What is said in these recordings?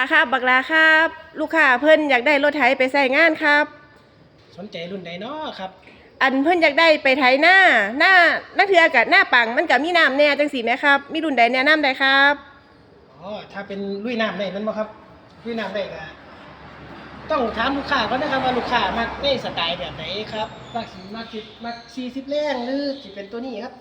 ลาครับ บักลาครับ ลูกค้าเพิ่นอยากได้รถไถไปใส่งานครับ สนใจรุ่นใดเนาะครับ อันเพิ่นอยากได้ไปไถหน้าหน้านักเทือกับหน้าปังมันกับมีน้ำแน่จังสีไหมครับ มีรุ่นใดแนะนำได้ครับ อ๋อ ถ้าเป็นลุยน้ำได้นั่นบ่ครับลุยน้ำได้ก็ต้องถามลูกค้าก่อนนะครับว่าลูกค้ามักในสไตล์แบบไหนครับมักสิมักสิมัก40แรงหรือสิเป็นตัวนี้ครับ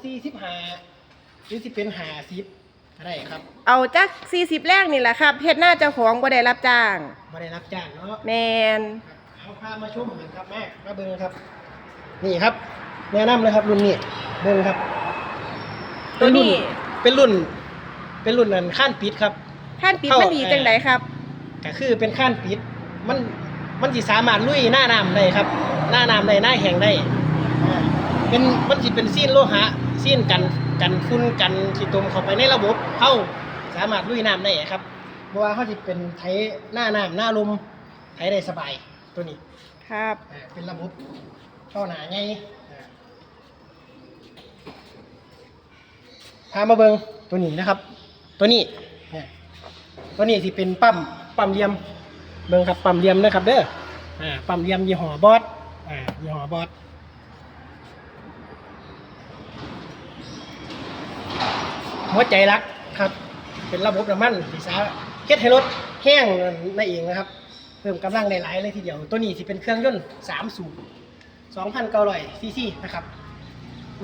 45หรือสิเป็น50ก็ ได้ครับเอาจัก40แรกนี่แหละครับเฮ็ดหน้าเจ้าของบ่ได้รับจ้างบ่ได้รับจ้างเนาะแมนครับเอาพามาชมกันครับแม่มาเบิ่งครับ นี่ครับ แนะนำเลยครับรุ่นนี้เบิ่งครับตัวนี้เป็นรุ่น เป็นรุ่นนั้นข้านปิดครับ ท่านปิดเข้า มันดีจังไดครับ ก็คือเป็นข้านปิด มันมันสิสามารถลุยหน้าน้ำได้ครับ หน้าน้ำได้หน้าแห้งได้อ่า เป็นมันสิเป็นซีนโลหะซีนกันกันฝุ่นกันขีตมเข้าไปในระบบเข้าสามารถลุยน้ำได้ครับเพราะว่าเขาสิเป็นไถหน้าน้ำหน้าลมไถได้สบายตัวนี้ครับอ่าเป็นระบบเข้าหนาไงอ่าพามาเบิงตัวนี้นะครับ ตัวนี้อ่าตัวนี้สิเป็นปั๊มปั๊มเหลี่ยมเบิงครับปั๊มเหลี่ยมนะครับเด้ออ่าปั๊มเหลี่ยมยี่ห้อบอสอ่ายี่ห้อบอส หัวใจรักครับ เป็นระบบน้ำมันที่สาเฮ็ดให้รถแห้งนั่นเองนะครับ เพิ่มกำลังได้หลายเลยทีเดียว ตัวนี้สิเป็นเครื่องยนต์3สูบ2,900ซีซีนะครับ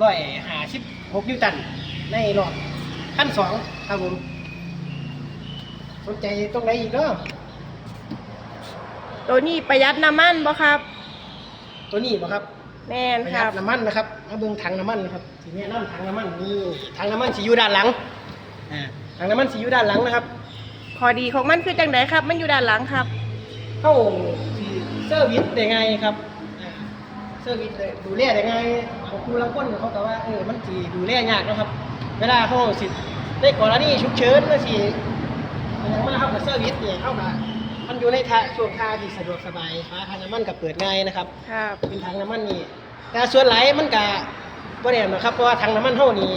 156นิวตันในรอบพันสองครับผมสนใจตรงไหนอีกเนาะตัวนี้ประหยัดน้ำมันบ่ครับ ตัวนี้บ่ครับ แม่นประคหยัรัดบ น้ำมันนะครับมาเบิ่งถังน้ำมันนะครับสีแนะนำถังน้ำมันนี่ถังน้ำมันสิอยู่ด้านหลังอ่าถังน้ำมันสิอยู่ด้านหลังนะครับข้อดีของมันคือจังไดครับ มันอยู่ด้านหลังครับ เข้าสิเซอร์วิสได้ไงครับอ่าเซอร์วิสได้ดูแลได้ไงของครูลังคนเขาก็ว่าเออมันสิดูแลยากเนาะครับ เวลาเขาสิได้กรณีฉุกเฉินแล้วสิอย่างมาเข้ากับเซอร์วิสเนี่ยเข้ามา มันอยู่ในท่าช่วงท่าที่สะดวกสบายฟ้าทางน้ำมันกับเปิดง่ายนะครับครับ เป็นถังน้ำมันนี่แต่ส่วนไหลายมันก็บ่ได้นะครับเพราะว่าถังน้ำมันเท่านี้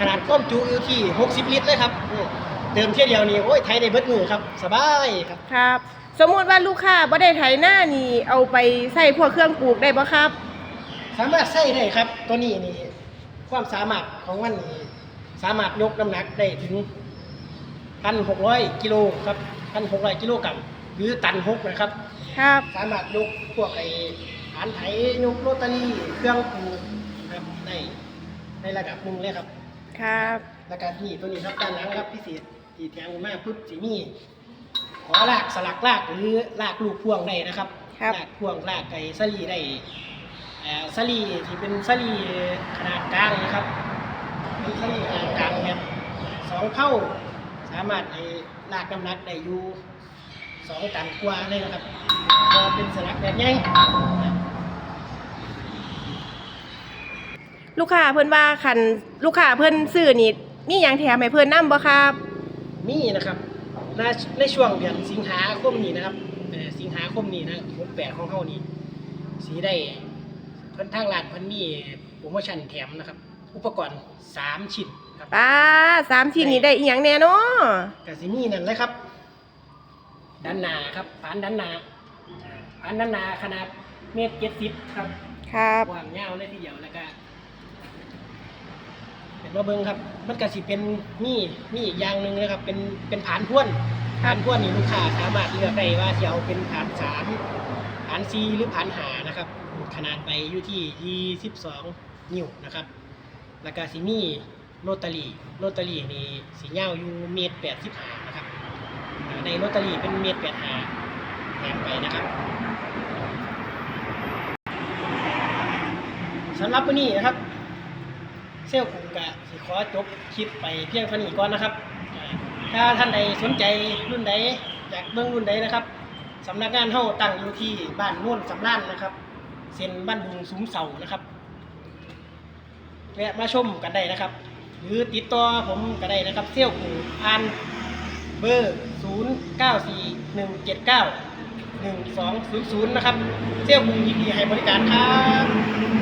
ขนาดก้มจุอยู่ที่ 60 ลิตรเลยครับอืมเติมเที่ยวเดียวนี่โอ้ยไทยได้เบิดมือครับสบายครับ ครับ สมมุติว่าลูกค้าบ่ได้ไถหน้านี่เอาไปใส่พวกเครื่องปลูกได้บ่ครับ สามารถใส่ได้ครับตัวนี้นี่ความสามารถของมันนี่สามารถยกน้ำหนักได้ถึง 1,600 กิโลครับ 1,600 กิโลกรัม หรือตันหกนะครับ ครับ สามารถยกพวกไอ้ฐานไถยกโรตารี่เครื่องปลูกครับได้ในระดับหนึ่งเลยครับครับ แล้วก็นี่ตัวนี้ครับด้านหลังครับพิเศษที่แทงมาปุ๊บสีมีขอลากสลักลากหรือลากลูกพ่วงได้นะครับครับ ลากพ่วงลากไก่สลีได้เอ่อสลีที่เป็นสลีขนาดกลางนะครับเป็นสลีขนาดกลางแบบสองเท่า สามารถไอ้ลากน้ำหนักได้อยู่ สองตันกว่าเลยนะครับก็เป็นสลักแบบใหญ่ลูกค้าเพิ่นว่าคันลูกค้าเพิ่นซื้อนี่มีหยังแถมให้เพิ่นนํบ่ครับมีนะครับในในช่วงเดือนสิงหาคมนี้นะครับเอ่อสิงหาคมนี้นะหกแปดของเฮานี่สีได้เพิ่นทางร้านเพิ่นมีโปรโมชั่นแถมนะครับ อุปกรณ์สามชิ้นครับป้าสามชิ้นนี่ได้อีหยังแน่เนาะกสิมีนั่นเลยครับ ด้านหน้าครับผานด้านหน้าอ่าผานด้านหน้าขนาดเมตรเจ็ดสิบครับครับกว้างยาวเลยทีเดียวแล้วก็เป็นมาเบิงครับ มันก็สิเป็นมีมีอีกอย่างหนึ่งนะครับ เป็นเป็นผานพ่วนผานพ่วนนี่ลูกค้าสามารถเลือกได้ว่าจะเอาเป็นผานสามผานซีหรือผานหานะครับ ขนาดไปอยู่ที่22นิ้วนะครับ แล้วก็สิมีโรตารี่โรตารี่นี่สียาวอยู่เมตรแปดสิบห้านะครับอ่า ในโรตารี่เป็นเมตรแปดหาแถมไปนะครับสำหรับวันนี้นะครับเซลล์กูกะสิขอจบคลิปไปเพียงเท่านี้ก่อนนะครับ ถ้าท่านใดสนใจรุ่นใดอยากเบิ่งรุ่นใดนะครับสำนักงานเฮาตั้งอยู่ที่บ้านโน่นสำรานนะครับเซ็นบ้านดุงสุมเสานะครับแวะมาชมกันได้นะครับ หรือติดต่อผมก็ได้นะครับเซลล์กูผ่านเบอร์ 0 9 4 1 7 9 1 2 0 0นะครับเซลล์กูยินดีให้บริการครับ